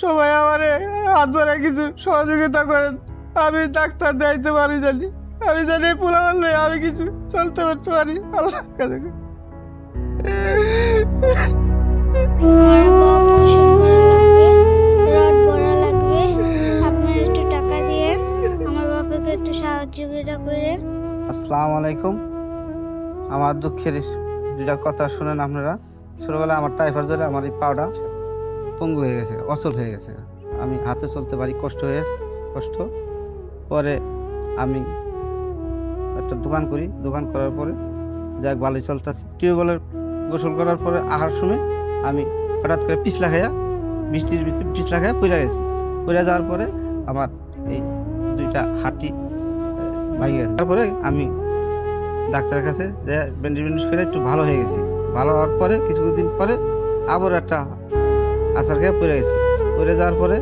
সবাই আমারে হাত ধরে কিছু সহযোগিতা করেন। আমি ডাক্তার যাইতে পারি জানি। আমি জানি পোলা মারলে আমি কিছু চলতে পারতে পারি। আল্লাহ কাছে আসসালামু আলাইকুম আমার দুঃখের যেটা কথা শুনেন আপনারা। ছোটোবেলায় আমার টাইফার ধরে আমার এই পাউডা পঙ্গু হয়ে গেছে অচল হয়ে গেছে। আমি হাতে চলতে পারি, কষ্ট হয়ে কষ্ট। পরে আমি একটা দোকান করি, দোকান করার পরে যাক ভালোই চলতেছে। টিউবওয়েলের গোসল করার পরে আহার সময় আমি হঠাৎ করে পিছলা খাইয়া বৃষ্টির ভিতরে পিছলা খাইয়া পড়ে গেছি। পড়ে যাওয়ার পরে আমার এই দুইটা হাঁটি ভাঙে গেছে। তারপরে আমি ডাক্তারের কাছে যে ব্যান্ডেজ ব্যান্ডেজ করে একটু ভালো হয়ে গেছি। ভালো হওয়ার পরে, কিছুদিন পরে আবার একটা আসার খেয়ে পড়ে গেছে। পড়ে যাওয়ার পরে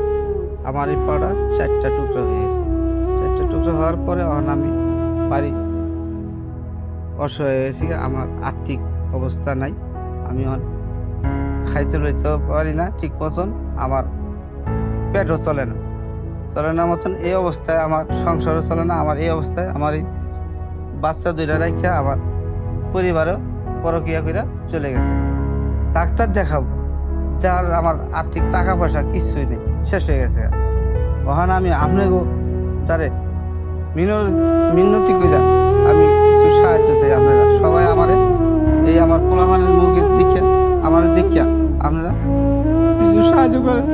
আমার এই পাটা চারটা টুকরো হয়ে গেছে। চারটা টুকরো হওয়ার পরে এখন আমি বাড়ি অসহায় হয়ে গেছি, আমার আর্থিক অবস্থা নাই। আমি এখন খাইতে লইতে পারি না ঠিক মতন, আমার পেটও চলে না। চলে না মতন এই অবস্থায় আমার সংসারও চলে না, আমার এই অবস্থায় আমার এই বাচ্চা দুইটা রাখা আমার পরিবারও পরকিয়া করে চলে গেছে। ডাক্তার দেখাবো। যার আমার আর্থিক টাকা পয়সা কিছুই নেই। শেষ হয়ে গেছে। ওখানে আমি আপনাকে তারে মিনর মিনতি কইরা আমি কিছু সাহায্য চাই আপনারা। সবাই আমারে, এই আমার পোলামানের মুখের দিকে, আমার দেখিয়া আপনারা কিছু সাহায্য করেন।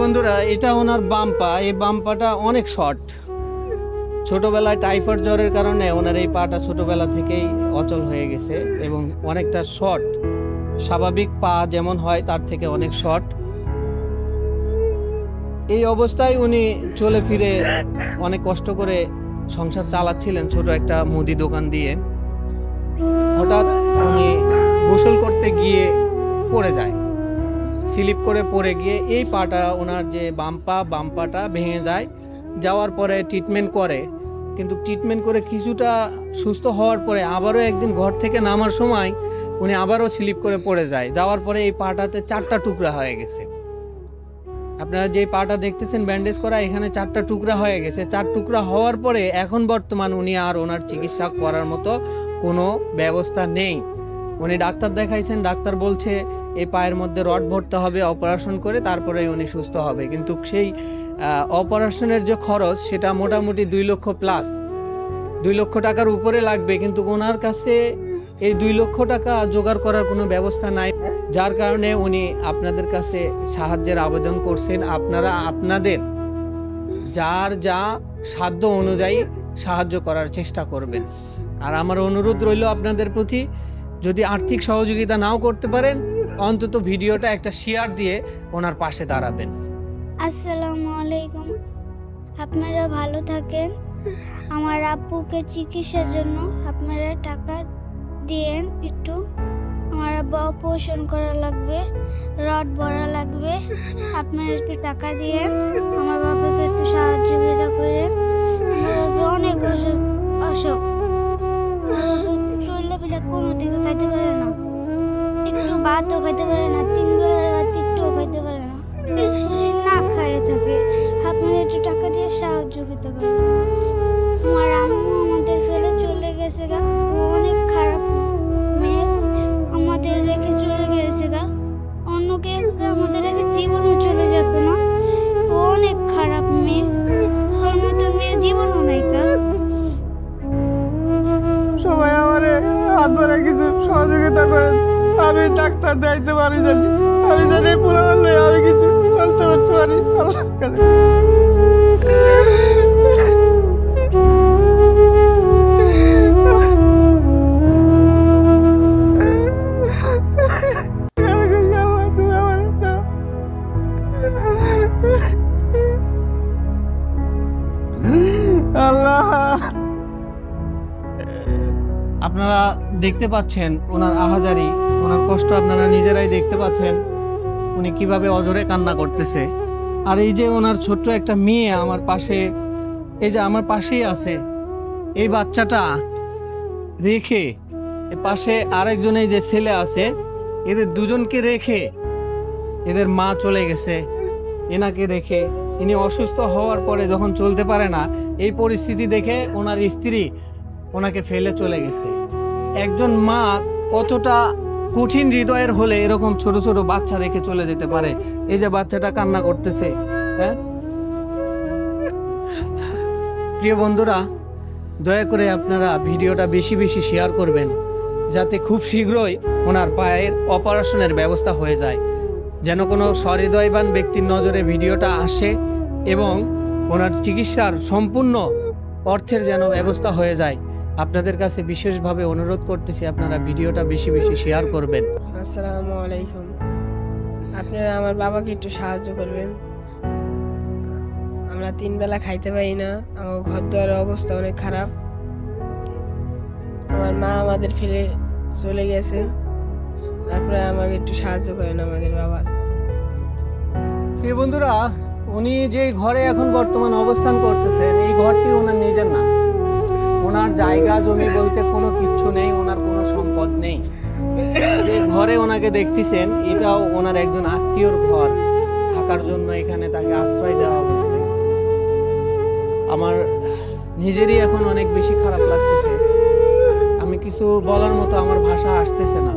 বন্ধুরা, এটা ওনার বাম্পা। এই বাম্পাটা অনেক শর্ট। ছোটবেলায় টাইফয়েড জ্বরের কারণে ওনার এই পাটা ছোটবেলা থেকেই অচল হয়ে গেছে এবং অনেকটা শর্ট। স্বাভাবিক পা যেমন হয়, তার থেকে অনেক শর্ট। এই অবস্থায় উনি চলে ফিরে অনেক কষ্ট করে সংসার চালাচ্ছিলেন ছোট একটা মুদি দোকান দিয়ে। হঠাৎ উনি গোসল করতে গিয়ে পড়ে যায় স্লিপ করে পড়ে গিয়ে এই পাটা, ওনার যে বাম্পা, বাম্পাটা ভেঙে যায়। যাওয়ার পরে ট্রিটমেন্ট করে। কিন্তু ট্রিটমেন্ট করে কিছুটা সুস্থ হওয়ার পরে আবারও একদিন ঘর থেকে নামার সময় উনি আবারও স্লিপ করে পড়ে যায়। যাওয়ার পরে এই পাটাতে চারটা টুকরা হয়ে গেছে। আপনারা যে পাটা দেখতেছেন ব্যান্ডেজ করা, এখানে চারটা টুকরা হয়ে গেছে। চার টুকরা হওয়ার পরে এখন বর্তমান উনি আর ওনার চিকিৎসা করার মতো কোনো ব্যবস্থা নেই। উনি ডাক্তার দেখাইছেন, ডাক্তার বলছে এই পায়ের মধ্যে রড ভরতে হবে, অপারেশন করে তারপরে উনি সুস্থ হবে। কিন্তু সেই অপারেশনের যে খরচ, সেটা মোটামুটি দুই লক্ষ প্লাস দুই লক্ষ টাকার উপরে লাগবে, কিন্তু ওনার কাছে এই দুই লক্ষ টাকা জোগাড় করার কোনো ব্যবস্থা নাই। যার কারণে উনি আপনাদের কাছে সাহায্যের আবেদন করছেন। আপনারা আপনাদের যার যা সাধ্য অনুযায়ী সাহায্য করার চেষ্টা করবেন। আর আমার অনুরোধ রইল আপনাদের প্রতি, যদি আর্থিক সহযোগিতা নাও করতে পারেন, অন্তত ভিডিওটা একটা শেয়ার দিয়ে ওনার পাশে দাঁড়াবেন। আসসালামু আলাইকুম। আপনারা ভালো থাকেন। আমার আব্বুকে চিকিৎসার জন্য আপনারা টাকা দিয়েন একটু আমার আব্বা অপারেশন করা লাগবে, রড ভরা লাগবে। আপনার একটু টাকা দিয়েন, আমার বাবাকে একটু সাহায্য করেন। অনেক অসুখ অসুখ। পেলে কোনো দিকে খাইতে পারে না। একটু ভাতও খাইতে ডাক্তার যাইতে পারি জানি। আমি জানি পুরো নয় আমি কিছু চলতে পারতে পারি। আল্লাহ। আপনারা দেখতে পাচ্ছেন ওনার আহাজারি। ওনার কষ্ট আপনারা নিজেরাই দেখতে পাচ্ছেন, উনি কীভাবে অজরে কান্না করতেছে। আর এই যে ওনার ছোট্ট একটা মেয়ে আমার পাশে, এই যে আমার পাশেই আছে, এই বাচ্চাটা রেখে পাশে আরেকজন এই যে ছেলে আছে, এদের দুজনকে রেখে এদের মা চলে গেছে, এনাকে রেখে। ইনি অসুস্থ হওয়ার পরে যখন চলতে পারে না, এই পরিস্থিতি দেখে ওনার স্ত্রী ওনাকে ফেলে চলে গেছে। একজন মা কতটা কঠিন হৃদয়ের হলে এরকম ছোট ছোট বাচ্চা রেখে চলে যেতে পারে। এই যে বাচ্চাটা কান্না করতেছে হ্যাঁ? প্রিয় বন্ধুরা, দয়া করে আপনারা ভিডিওটা বেশি বেশি শেয়ার করবেন, যাতে খুব শীঘ্রই ওনার পায়ের অপারেশনের ব্যবস্থা হয়ে যায়, যেন কোনো সহৃদয়বান ব্যক্তির নজরে ভিডিওটা আসে এবং ওনার চিকিৎসার সম্পূর্ণ অর্থের যেন ব্যবস্থা হয়ে যায়। আপনাদের কাছে বিশেষভাবে অনুরোধ করতেছি আপনারা ভিডিওটা বেশি বেশি শেয়ার করবেন। আসসালামু আলাইকুম। আপনারা আমার বাবাকে একটু সাহায্য করবেন। আমরা তিন বেলা খাইতে পারি না আমার ঘর দুয়ারের অবস্থা অনেক খারাপ। আমার মা আমাদের ফেলে চলে গেছে। আপনারা আমাকে একটু সাহায্য করেন আমাদের বাবার। প্রিয় বন্ধুরা উনি যে ঘরে এখন বর্তমান অবস্থান করতেছেন এই ঘরটি ওনার নিজের না। ওনার জায়গা জমি বলতে কোনো কিচ্ছু নেই, ওনার কোনো সম্পদ নেই। ঘরে ওনাকে দেখতেছেন, এটাও ওনার একজন আত্মীয়র ঘর। থাকার জন্য এখানে তাকে আশ্রয় দেওয়া হয়েছে। আমার নিজেরই এখন অনেক বেশি খারাপ লাগতেছে। আমি কিছু বলার মতো আমার ভাষা আসতেছে না।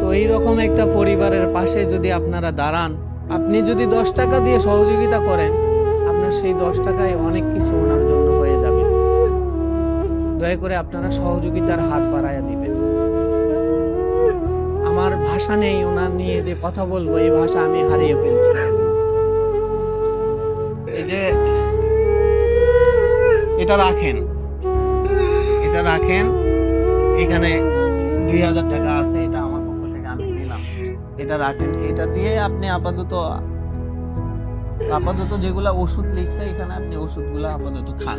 তো এই রকম একটা পরিবারের পাশে যদি আপনারা দাঁড়ান, আপনি যদি দশ টাকা দিয়ে সহযোগিতা করেন, আপনার সেই দশ টাকায় অনেক কিছু ওনার জন্য হয়ে যাবে। দয়া করে আপনারা সহযোগিতার হাত বাড়াইয়া দিবেন। আমার ভাষা নেই, ওনার নিয়ে যে কথা বলব, এই ভাষা আমি হারিয়ে ফেলছি। এই যে, এটা রাখেন। এটা রাখেন। এখানে দুই হাজার টাকা আছে, এটা আমার পক্ষ থেকে আমি দিলাম। এটা রাখেন। এটা দিয়ে আপনি আপাতত আপাতত যেগুলা ওষুধ লিখছে, এখানে আপনি ওষুধগুলো আপাতত খান।